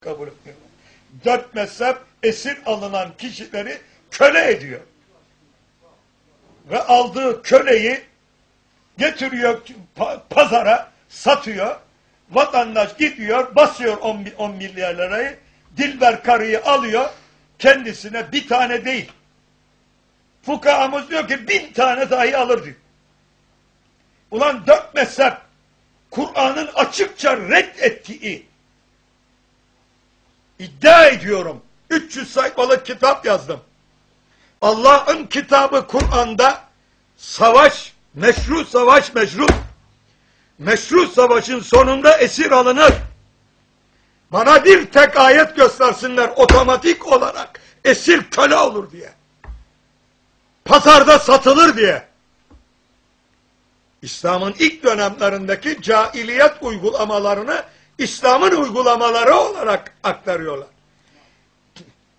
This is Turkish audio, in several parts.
kabul etmiyorlar. Dört mezhep esir alınan kişileri köle ediyor. Ve aldığı köleyi getiriyor pa- pazara satıyor. Vatandaş gidiyor basıyor 10, bi- 10 milyar lirayı. Dilber karıyı alıyor kendisine bir tane değil. Fukahamız diyor ki bin tane dahi alır diyor. Ulan dört mezhep Kur'an'ın açıkça reddettiği iddia ediyorum. 300 sayfalık kitap yazdım. Allah'ın kitabı Kur'an'da savaş, meşru savaş meşru. Meşru savaşın sonunda esir alınır. Bana bir tek ayet göstersinler otomatik olarak esir köle olur diye. Pazarda satılır diye. İslam'ın ilk dönemlerindeki cahiliyet uygulamalarını İslam'ın uygulamaları olarak aktarıyorlar.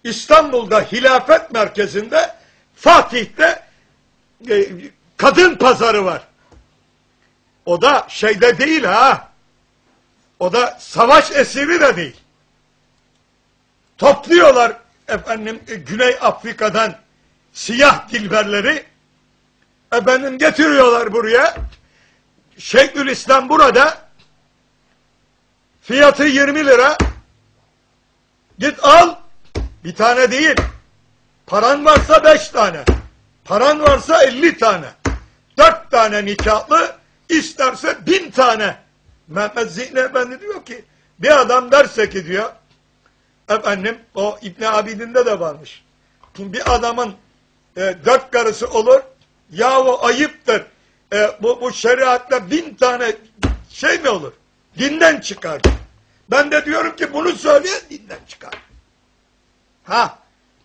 İstanbul'da hilafet merkezinde Fatih'te e, kadın pazarı var. O da şeyde değil ha. O da savaş esiri de değil. Topluyorlar efendim e, Güney Afrika'dan siyah dilberleri efendim getiriyorlar buraya. Şeyhülislam burada fiyatı 20 lira. Git al. Bir tane değil. Paran varsa 5 tane. Paran varsa 50 tane. 4 tane nikahlı isterse 1000 tane. Mehmet Zihni Efendi diyor ki bir adam derse ki diyor efendim o İbni Abidin'de de varmış. Bir adamın e, dört karısı olur. Yahu ayıptır. E, bu, bu şeriatta bin tane şey mi olur? Dinden çıkar ben de diyorum ki bunu söyleyen dinden çıkar. Ha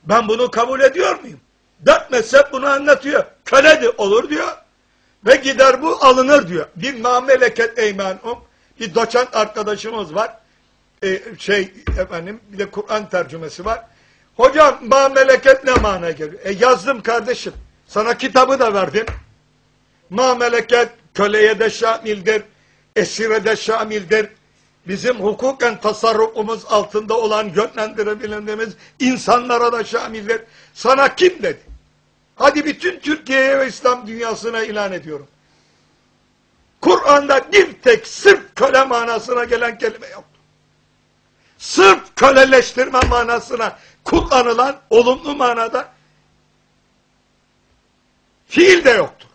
ben bunu kabul ediyor muyum? Dört mezhep bunu anlatıyor. Köle de olur diyor. Ve gider bu alınır diyor. Bir mameleket eymanum bir doçent arkadaşımız var. E, şey efendim bir de Kur'an tercümesi var. Hocam mameleket ne mana geliyor? E yazdım kardeşim. Sana kitabı da verdim. Mameleket köleye de şamildir, esire de şamildir. Bizim hukuken tasarrufumuz altında olan yönlendirebildiğimiz insanlara da şamildir. Sana kim dedi? Hadi bütün Türkiye'ye ve İslam dünyasına ilan ediyorum. Kur'an'da bir tek sırf köle manasına gelen kelime yoktur. Sırf köleleştirme manasına kullanılan olumlu manada fiil de yoktur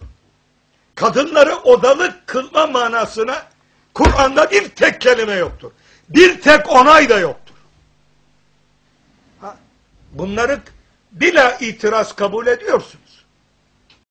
kadınları odalı kılma manasına Kur'an'da bir tek kelime yoktur. Bir tek onay da yoktur. Ha, bunları bila itiraz kabul ediyorsunuz.